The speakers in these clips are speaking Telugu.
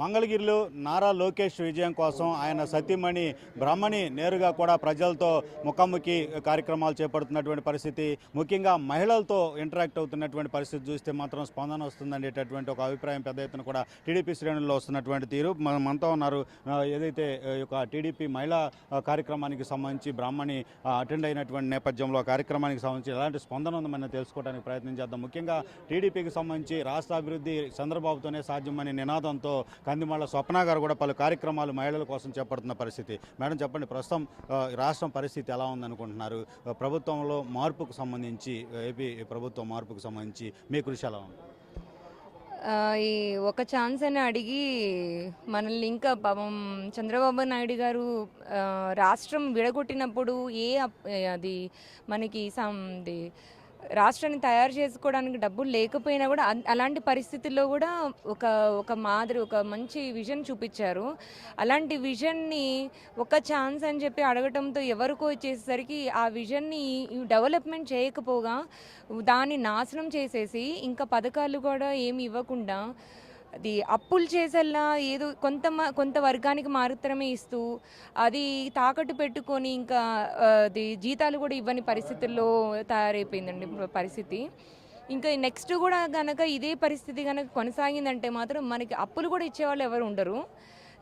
మంగళగిరిలో నారా లోకేష్ విజయం కోసం ఆయన సతీమణి బ్రహ్మణి నేరుగా కూడా ప్రజలతో ముఖాముఖి కార్యక్రమాలు చేపడుతున్నటువంటి పరిస్థితి. ముఖ్యంగా మహిళలతో ఇంటరాక్ట్ అవుతున్నటువంటి పరిస్థితి చూస్తే మాత్రం స్పందన వస్తుందనేటటువంటి ఒక అభిప్రాయం పెద్ద ఎత్తున కూడా టీడీపీ శ్రేణుల్లో వస్తున్నటువంటి తీరు. మన మనతో ఉన్నారు ఏదైతే ఈ యొక్క టీడీపీ మహిళా కార్యక్రమానికి సంబంధించి బ్రాహ్మణి అటెండ్ అయినటువంటి నేపథ్యంలో కార్యక్రమానికి సంబంధించి ఎలాంటి స్పందన ఉందని తెలుసుకోవడానికి ప్రయత్నం చేద్దాం. ముఖ్యంగా టీడీపీకి సంబంధించి రాష్ట్ర అభివృద్ధి చంద్రబాబుతోనే సాధ్యమనే నినాదంతో కందిమళ్ళ స్వప్న గారు కూడా పలు కార్యక్రమాలు మహిళల కోసం చేపడుతున్న పరిస్థితి. మేడం చెప్పండి ప్రస్తుతం రాష్ట్రం పరిస్థితి ఎలా ఉందనుకుంటున్నారు? ప్రభుత్వంలో మార్పుకు సంబంధించి ఏపీ ప్రభుత్వం మార్పుకు సంబంధించి మీ కృషి ఎలా ఉంది? ఈ ఒక ఛాన్స్ అని అడిగి మనల్ని ఇంకా పాపం చంద్రబాబు నాయుడు గారు రాష్ట్రం విడగొట్టినప్పుడు ఏ అది మనకి సం- రాష్ట్రాన్ని తయారు చేసుకోవడానికి డబ్బులు లేకపోయినా కూడా అలాంటి పరిస్థితుల్లో కూడా ఒక ఒక మాదిరి ఒక మంచి విజన్ చూపించారు. అలాంటి విజన్ని ఒక ఛాన్స్ అని చెప్పి అడగటంతో ఎవరికో ఇచ్చేసరికి ఆ విజన్ని డెవలప్మెంట్ చేయకపోగా దాన్ని నాశనం చేసేసి ఇంకా పథకాలు కూడా ఏమి ఇవ్వకుండా అది అప్పులు చేసేలా ఏదో కొంత మ- కొంత వర్గానికి మాత్రమే ఇస్తూ అది తాకట్టు పెట్టుకొని ఇంకా అది జీతాలు కూడా ఇవ్వని పరిస్థితుల్లో తయారైపోయిందండి పరిస్థితి. ఇంకా నెక్స్ట్ కూడా కనుక ఇదే పరిస్థితి కనుక కొనసాగిందంటే మాత్రం మనకి అప్పులు కూడా ఇచ్చేవాళ్ళు ఎవరు ఉండరు.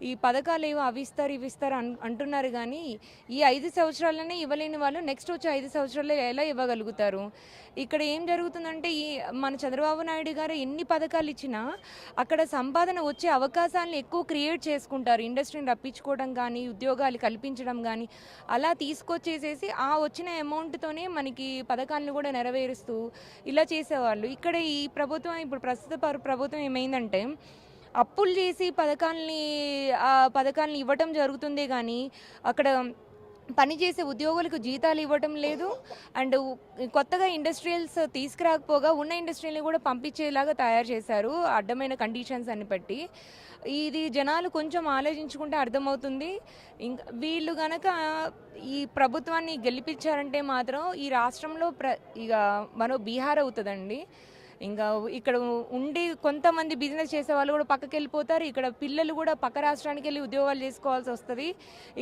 ఈ పథకాలు ఏవో అవి ఇస్తారు ఇవి ఇస్తారు అన్ అంటున్నారు కానీ ఈ ఐదు సంవత్సరాలనే ఇవ్వలేని వాళ్ళు నెక్స్ట్ వచ్చే ఐదు సంవత్సరాలు ఎలా ఇవ్వగలుగుతారు? ఇక్కడ ఏం జరుగుతుందంటే ఈ మన చంద్రబాబు నాయుడు గారు ఎన్ని పథకాలు ఇచ్చినా అక్కడ సంపాదన వచ్చే అవకాశాలను ఎక్కువ క్రియేట్ చేసుకుంటారు. ఇండస్ట్రీని రప్పించుకోవడం కానీ ఉద్యోగాలు కల్పించడం కానీ అలా తీసుకొచ్చేసేసి ఆ వచ్చిన అమౌంట్తోనే మనకి పథకాలను కూడా నెరవేరుస్తూ ఇలా చేసేవాళ్ళు. ఇక్కడ ఈ ప్రభుత్వం ఇప్పుడు ప్రస్తుత ప- ప్రభుత్వం ఏమైందంటే అప్పులు చేసి పథకాలని ఆ పథకాలను ఇవ్వటం జరుగుతుందే కానీ అక్కడ పనిచేసే ఉద్యోగులకు జీతాలు ఇవ్వటం లేదు. అండ్ కొత్తగా ఇండస్ట్రియల్స్ తీసుకురాకపోగా ఉన్న ఇండస్ట్రీని కూడా పంపించేలాగా తయారు చేశారు అడ్డమైన కండిషన్స్ అని బట్టి ఇది జనాలు కొంచెం ఆలోచించుకుంటే అర్థమవుతుంది. ఇంకా వీళ్ళు గనక ఈ ప్రభుత్వాన్ని గెలిపించారంటే మాత్రం ఈ రాష్ట్రంలో ప్ర ఇక మరో బీహార్ అవుతుందండి. ఇంకా ఇక్కడ ఉండి కొంతమంది బిజినెస్ చేసే వాళ్ళు కూడా పక్కకి వెళ్ళిపోతారు. ఇక్కడ పిల్లలు కూడా పక్క రాష్ట్రానికి వెళ్ళి ఉద్యోగాలు చేసుకోవాల్సి వస్తుంది.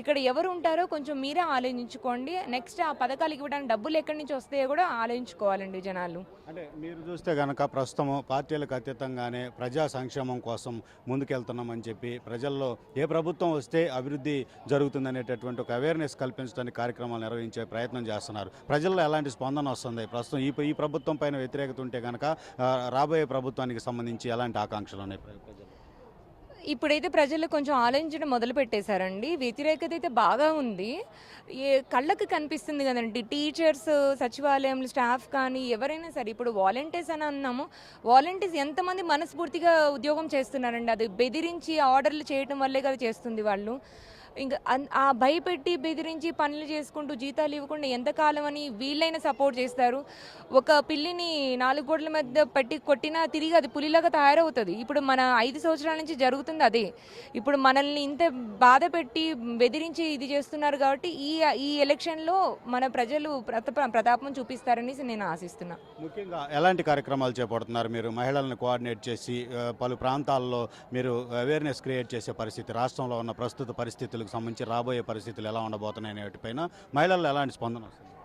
ఇక్కడ ఎవరు ఉంటారో కొంచెం మీరే ఆలోచించుకోండి. నెక్స్ట్ ఆ పథకాలు ఇవ్వడానికి డబ్బులు ఎక్కడి నుంచి వస్తాయో కూడా ఆలోచించుకోవాలండి జనాలు. అంటే మీరు చూస్తే కనుక ప్రస్తుతం పార్టీలకు అతీతంగానే ప్రజా సంక్షేమం కోసం ముందుకెళ్తున్నామని చెప్పి ప్రజల్లో ఏ ప్రభుత్వం వస్తే అభివృద్ధి జరుగుతుందనేటటువంటి ఒక అవేర్నెస్ కల్పించడానికి కార్యక్రమాలు నిర్వహించే ప్రయత్నం చేస్తున్నారు. ప్రజల్లో ఎలాంటి స్పందన వస్తుంది? ప్రస్తుతం ఈ ఈ ప్రభుత్వం పైన వ్యతిరేకత ఉంటే కనుక రాబోయే ప్రభుత్వానికి సంబంధించి ఎలాంటి ఆకాంక్షలు ఉన్నాయి ఇప్పుడైతే ప్రజలు కొంచెం ఆలోచించడం మొదలు పెట్టేశారండి. వ్యతిరేకత అయితే బాగా ఉంది. ఏ కళ్ళకు కనిపిస్తుంది కదండి. టీచర్స్ సచివాలయం స్టాఫ్ కానీ ఎవరైనా సరే ఇప్పుడు వాలంటీర్స్ అని అన్నాము. వాలంటీర్స్ ఎంతమంది మనస్ఫూర్తిగా ఉద్యోగం చేస్తున్నారండి. అది బెదిరించి ఆర్డర్లు చేయడం వల్లే కదా చేస్తుంది వాళ్ళు. ఇంకా అన్- ఆ భయపెట్టి బెదిరించి పనులు చేసుకుంటూ జీతాలు ఇవ్వకుండా ఎంతకాలం అని వీళ్ళైనా సపోర్ట్ చేస్తారు. ఒక పిల్లిని నాలుగు గోడల మధ్య పెట్టి కొట్టినా తిరిగి అది పులిలాగా తయారవుతుంది. ఇప్పుడు మన ఐదు సంవత్సరాల నుంచి జరుగుతుంది అదే. ఇప్పుడు మనల్ని ఇంత బాధ పెట్టి బెదిరించి ఇది చేస్తున్నారు కాబట్టి ఈ ఈ ఎలక్షన్లో మన ప్రజలు ప్రతాపం చూపిస్తారనేసి నేను ఆశిస్తున్నా. ముఖ్యంగా ఎలాంటి కార్యక్రమాలు చేపడుతున్నారు మీరు? మహిళలను కోఆర్డినేట్ చేసి పలు ప్రాంతాల్లో మీరు అవేర్నెస్ క్రియేట్ చేసే పరిస్థితి రాష్ట్రంలో ఉన్న ప్రస్తుత పరిస్థితులు సంబంధించి రాబోయే పరిస్థితులు ఎలా ఉండబోతున్నాయి అనేటిపైన మహిళల్లో ఎలాంటి స్పందన వస్తుంది?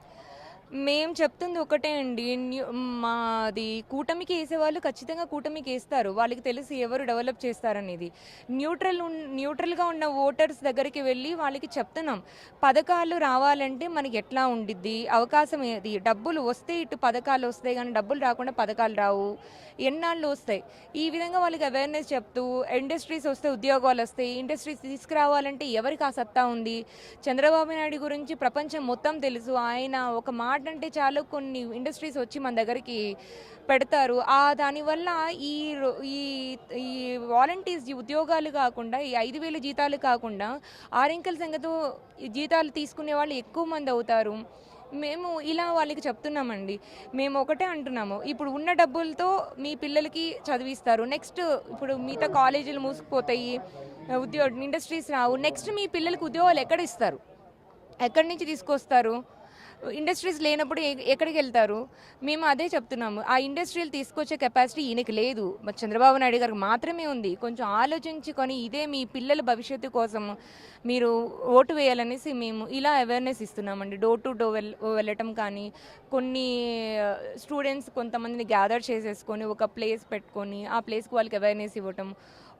మేము చెప్తుంది ఒకటే అండి న్యూ- మాది కూటమికి వేసేవాళ్ళు ఖచ్చితంగా కూటమికి వేస్తారు. వాళ్ళకి తెలిసి ఎవరు డెవలప్ చేస్తారనేది. న్యూట్రల్ న్యూట్రల్గా ఉన్న ఓటర్స్ దగ్గరికి వెళ్ళి వాళ్ళకి చెప్తున్నాం. పథకాలు రావాలంటే మనకి ఎట్లా ఉండిద్ది? అవకాశం ఏది? డబ్బులు వస్తే ఇటు పథకాలు వస్తాయి కానీ డబ్బులు రాకుండా పథకాలు రావు. ఎన్నాళ్ళు వస్తాయి? ఈ విధంగా వాళ్ళకి అవేర్నెస్ చెప్తూ ఇండస్ట్రీస్ వస్తే ఉద్యోగాలు వస్తాయి. ఇండస్ట్రీస్ తీసుకురావాలంటే ఎవరికి ఆ సత్తా ఉంది? చంద్రబాబు నాయుడు గురించి ప్రపంచం మొత్తం తెలుసు. ఆయన ఒక మాట అంటే చాలు కొన్ని ఇండస్ట్రీస్ వచ్చి మన దగ్గరికి పెడతారు. ఆ దానివల్ల ఈ రో- ఈ ఈ వాలంటీర్స్ ఉద్యోగాలు కాకుండా ఈ ఐదు వేలు జీతాలు కాకుండా ఆరింకల సంగతో జీతాలు తీసుకునే వాళ్ళు ఎక్కువ మంది అవుతారు. మేము ఇలా వాళ్ళకి చెప్తున్నామండి. మేము ఒకటే అంటున్నాము. ఇప్పుడు ఉన్న డబ్బులతో మీ పిల్లలకి చదివిస్తారు. నెక్స్ట్ ఇప్పుడు మిగతా కాలేజీలు మూసుకుపోతాయి ఉద్యోగ ఇండస్ట్రీస్ రావు. నెక్స్ట్ మీ పిల్లలకు ఉద్యోగాలు ఎక్కడ ఇస్తారు? ఎక్కడి నుంచి తీసుకొస్తారు? ఇండస్ట్రీస్ లేనప్పుడు ఎక్కడికి వెళ్తారు? మేము అదే చెప్తున్నాము. ఆ ఇండస్ట్రీలు తీసుకొచ్చే కెపాసిటీ ఈయనకి లేదు. మరి చంద్రబాబు నాయుడు గారికి మాత్రమే ఉంది. కొంచెం ఆలోచించుకొని ఇదే మీ పిల్లల భవిష్యత్తు కోసం మీరు ఓటు వేయాలనేసి మేము ఇలా అవేర్నెస్ ఇస్తున్నామండి. డోర్ టు డోర్ వెల్ వెళ్ళటం కానీ కొన్ని స్టూడెంట్స్ కొంతమందిని గ్యాదర్ చేసేసుకొని ఒక ప్లేస్ పెట్టుకొని ఆ ప్లేస్కి వాళ్ళకి అవేర్నెస్ ఇవ్వటం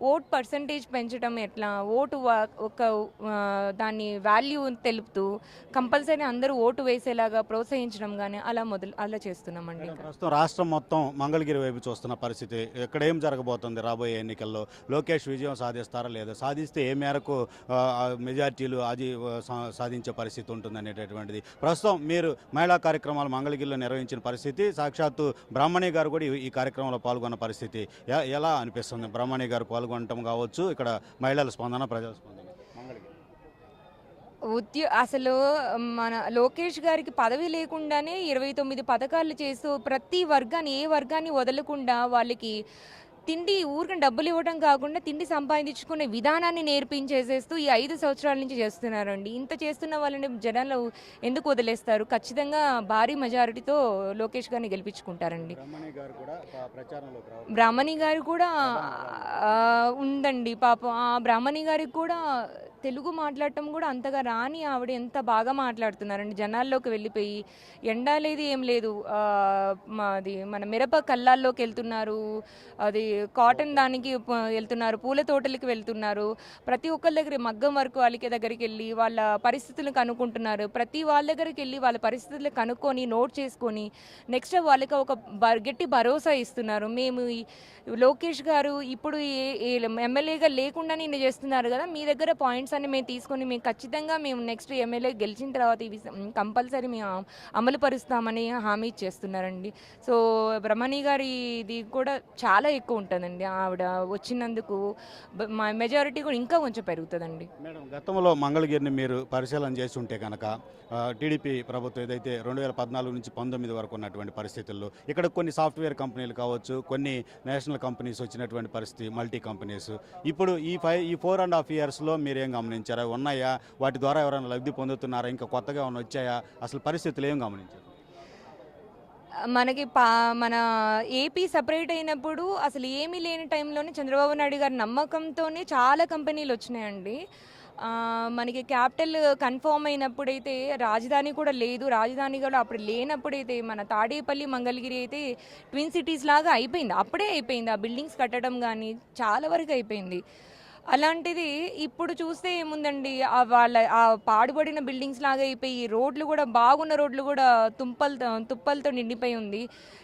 ఓట్ పర్సంటేజ్ పెంచడం ఎట్లా? ఓటు ఒక ఆ, దాని వాల్యూ తెలుపుతూ కంపల్సరీ అందరూ ఓటు వేసేలాగా ప్రోత్సహించడం కానీ అలా మొదలు అలా చేస్తున్నామండి ప్రస్తుతం రాష్ట్రం మొత్తం మంగళగిరి వైపు చూస్తున్న పరిస్థితి. ఇక్కడ ఏం జరగబోతుంది రాబోయే ఎన్నికల్లో? లోకేష్ విజయం సాధిస్తారా లేదా? సాధిస్తే ఏ మేరకు మెజార్టీలు అది సాధించే పరిస్థితి ఉంటుంది అనేటటువంటిది. ప్రస్తుతం మీరు మహిళా కార్యక్రమాలు మంగళగిరిలో నిర్వహించిన పరిస్థితి సాక్షాత్తు బ్రాహ్మణి గారు కూడా ఈ- కార్యక్రమంలో పాల్గొన్న పరిస్థితి. ఎలా అనిపిస్తుంది బ్రాహ్మణి గారు పాల్గొనటం కావచ్చు. ఇక్కడ మహిళల స్పందన ప్రజల స్పందన. ఉద్యో అసలు మన లోకేష్ గారికి పదవి లేకుండానే ఇరవై తొమ్మిది పథకాలు చేస్తూ ప్రతి వర్గాన్ని ఏ వర్గాన్ని వదలకుండా వాళ్ళకి తిండి ఊరికి డబ్బులు ఇవ్వడం కాకుండా తిండి సంపాదించుకునే విధానాన్ని నేర్పించేసేస్తూ ఈ ఐదు సంవత్సరాల నుంచి చేస్తున్నారండి. ఇంత చేస్తున్న వాళ్ళని జనాలు ఎందుకు వదిలేస్తారు? ఖచ్చితంగా భారీ మెజారిటీతో లోకేష్ గారిని గెలిపించుకుంటారండి. బ్రాహ్మణి గారు కూడా ఉందండి పాపం. ఆ బ్రాహ్మణి గారికి కూడా తెలుగు మాట్లాడటం కూడా అంతగా రాని ఆవిడ ఎంత బాగా మాట్లాడుతున్నారండి. జనాల్లోకి వెళ్ళిపోయి ఎండ లేదు. ఏం లేదు అది మన మిరప కల్లాల్లోకి వెళ్తున్నారు. అది కాటన్ దానికి వెళ్తున్నారు. పూల తోటలకి వెళ్తున్నారు. ప్రతి ఒక్కరి దగ్గర మగ్గం వర్క్ వాళ్ళకి దగ్గరికి వెళ్ళి వాళ్ళ పరిస్థితులను కనుక్కుంటున్నారు. ప్రతి వాళ్ళ దగ్గరికి వెళ్ళి వాళ్ళ పరిస్థితులు కనుక్కొని నోట్ చేసుకొని నెక్స్ట్ వాళ్ళకి ఒక బ- గట్టి భరోసా ఇస్తున్నారు. మేము లోకేష్ గారు ఇప్పుడు ఏ- ఎమ్మెల్యేగా లేకుండా ఇన్ని చేస్తున్నారు కదా మీ దగ్గర పాయింట్స్ అన్ని మేము తీసుకొని మేము ఖచ్చితంగా మేము నెక్స్ట్ ఎమ్మెల్యే గెలిచిన తర్వాత ఇవి కంపల్సరీ మేము అమలు పరుస్తామని హామీ ఇచ్చేస్తున్నారండి. సో బ్రహ్మణి గారి ఇది కూడా చాలా ఎక్కువ ఉంటుందండి. ఆవిడ వచ్చినందుకు మా మెజారిటీ కూడా ఇంకా కొంచెం పెరుగుతుందండి. మేడం గతంలో మంగళగిరిని మీరు పరిశీలన చేసి ఉంటే కనుక టీడీపీ ప్రభుత్వం ఏదైతే రెండు వేల పద్నాలుగు నుంచి పంతొమ్మిది వరకు ఉన్నటువంటి పరిస్థితుల్లో ఇక్కడ కొన్ని సాఫ్ట్వేర్ కంపెనీలు కావచ్చు కొన్ని నేషనల్ కంపెనీస్ వచ్చినటువంటి పరిస్థితి మల్టీ కంపెనీస్. ఇప్పుడు ఈ ఫైవ్ ఈ ఫోర్ అండ్ హాఫ్ ఇయర్స్లో మీరు ఏం గమనించారా? ఉన్నాయా? వాటి ద్వారా ఎవరైనా లబ్ధి పొందుతున్నారా? ఇంకా కొత్తగా ఏమైనా వచ్చాయా? అసలు పరిస్థితులు ఏం గమనించారు? మనకి పా మన ఏపీ సపరేట్ అయినప్పుడు అసలు ఏమీ లేని టైంలోనే చంద్రబాబు నాయుడు గారి నమ్మకంతోనే చాలా కంపెనీలు వచ్చినాయండి. మనకి క్యాపిటల్ కన్ఫర్మ్ అయినప్పుడైతే రాజధాని కూడా లేదు. రాజధాని కూడా అప్పుడు లేనప్పుడైతే మన తాడేపల్లి మంగళగిరి అయితే ట్విన్ సిటీస్ లాగా అయిపోయింది. అప్పుడే అయిపోయింది. ఆ బిల్డింగ్స్ కట్టడం కానీ చాలా వరకు అయిపోయింది. అలాంటిది ఇప్పుడు చూస్తే ఏముందండి? ఆ వాళ్ళ ఆ పాడుబడిన బిల్డింగ్స్ లాగా అయిపోయి రోడ్లు కూడా బాగున్న రోడ్లు కూడా తుంపలతో తుప్పలతో నిండిపోయి ఉంది.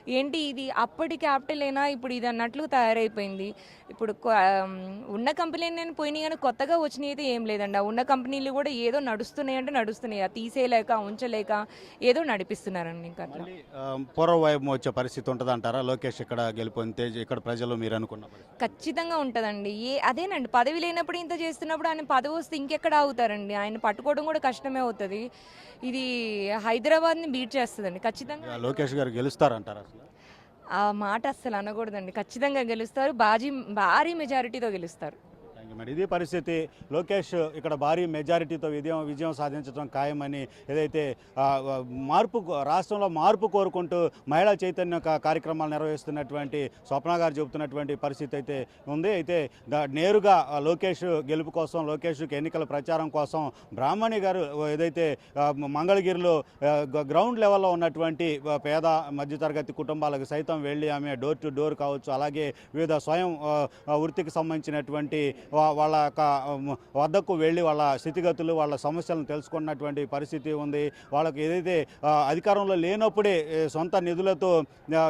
ఏంటి ఇది? అప్పటి క్యాపిటల్ అయినా ఇప్పుడు ఇది అన్నట్లు తయారైపోయింది. ఇప్పుడు ఉన్న కంపెనీలు నేను పోయినాయి కానీ కొత్తగా వచ్చినాయి అయితే ఏం లేదండి. ఉన్న కంపెనీలు కూడా ఏదో నడుస్తున్నాయి అంటే నడుస్తున్నాయి. ఆ తీసేయలేక ఉంచలేక ఏదో నడిపిస్తున్నారండి ఇంకా అట్లా. మళ్ళీ ఆ, పూర్వ వైభవం వచ్చే పరిస్థితి ఉంటుంది అంటారా? లోకేష్ ఇక్కడ గెలుపొందితే ఇక్కడ ప్రజలు మీరు అనుకున్న పరిస్థితి. ఖచ్చితంగా ఉంటుందండి. ఏ అదేనండి పదవి లేనప్పుడు ఇంత చేస్తున్నప్పుడు ఆయన పదవి వస్తే ఇంకెక్కడ ఆగుతారండి? ఆయన పట్టుకోవడం కూడా కష్టమే అవుతుంది. ఇది హైదరాబాద్ని బీట్ చేస్తుందండి. ఖచ్చితంగా లోకేష్ గారు గెలుస్తారంటారా అసలు? ఆ మాట అస్సలు అనకూడదండి. ఖచ్చితంగా గెలుస్తారు. బాజీ భారీ మెజారిటీతో గెలుస్తారు. థ్యాంక్ ఇది పరిస్థితి. లోకేష్ ఇక్కడ భారీ మెజారిటీతో విజయం విజయం సాధించడం ఖాయమని ఏదైతే మార్పు రాష్ట్రంలో మార్పు కోరుకుంటూ మహిళా చైతన్య కార్యక్రమాలు నిర్వహిస్తున్నటువంటి స్వప్న గారు చెబుతున్నటువంటి పరిస్థితి అయితే ఉంది. అయితే నేరుగా లోకేష్ గెలుపు కోసం లోకేష్కి ఎన్నికల ప్రచారం కోసం బ్రాహ్మణి గారు ఏదైతే మంగళగిరిలో గ- గ్రౌండ్ లెవెల్లో ఉన్నటువంటి పేద మధ్యతరగతి కుటుంబాలకు సైతం వెళ్ళి ఆమె డోర్ టు డోర్ కావచ్చు. అలాగే వివిధ స్వయం వృత్తికి సంబంధించినటువంటి వాళ్ళ యొక్క వద్దకు వెళ్ళి వాళ్ళ స్థితిగతులు వాళ్ళ సమస్యలను తెలుసుకున్నటువంటి పరిస్థితి ఉంది. వాళ్ళకి ఏదైతే అధికారంలో లేనప్పుడే సొంత నిధులతో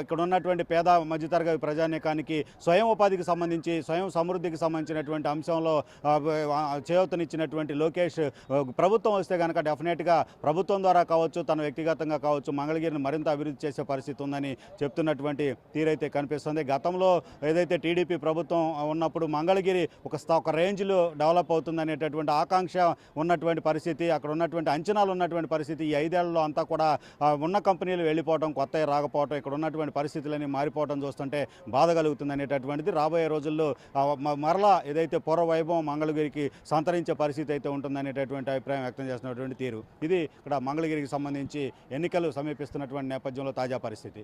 ఇక్కడ ఉన్నటువంటి పేద మధ్యతరగతి ప్రజానీకానికి స్వయం ఉపాధికి సంబంధించి స్వయం సమృద్ధికి సంబంధించినటువంటి అంశంలో చేయూతనిచ్చినటువంటి లోకేష్ ప్రభుత్వం వస్తే కనుక డెఫినెట్గా ప్రభుత్వం ద్వారా కావచ్చు తన వ్యక్తిగతంగా కావచ్చు మంగళగిరిని మరింత అభివృద్ధి చేసే పరిస్థితి ఉందని చెప్తున్నటువంటి తీరైతే కనిపిస్తుంది. గతంలో ఏదైతే టీడీపీ ప్రభుత్వం ఉన్నప్పుడు మంగళగిరి ఒక స్థా ఒక రేంజ్లో డెవలప్ అవుతుంది అనేటటువంటి ఆకాంక్ష ఉన్నటువంటి పరిస్థితి అక్కడ ఉన్నటువంటి అంచనాలు ఉన్నటువంటి పరిస్థితి ఈ ఐదేళ్ళలో అంతా కూడా ఉన్న కంపెనీలు వెళ్ళిపోవడం కొత్త రాకపోవడం ఇక్కడ ఉన్నటువంటి పరిస్థితులన్నీ మారిపోవడం చూస్తుంటే బాధ కలుగుతుంది అనేటటువంటిది రాబోయే రోజుల్లో మరలా ఏదైతే పూర్వ వైభవం మంగళగిరికి సంతరించే పరిస్థితి అయితే ఉంటుందనేటటువంటి అభిప్రాయం వ్యక్తం చేస్తున్నటువంటి తీరు. ఇది ఇక్కడ మంగళగిరికి సంబంధించి ఎన్నికలు సమీపిస్తున్నటువంటి నేపథ్యంలో తాజా పరిస్థితి.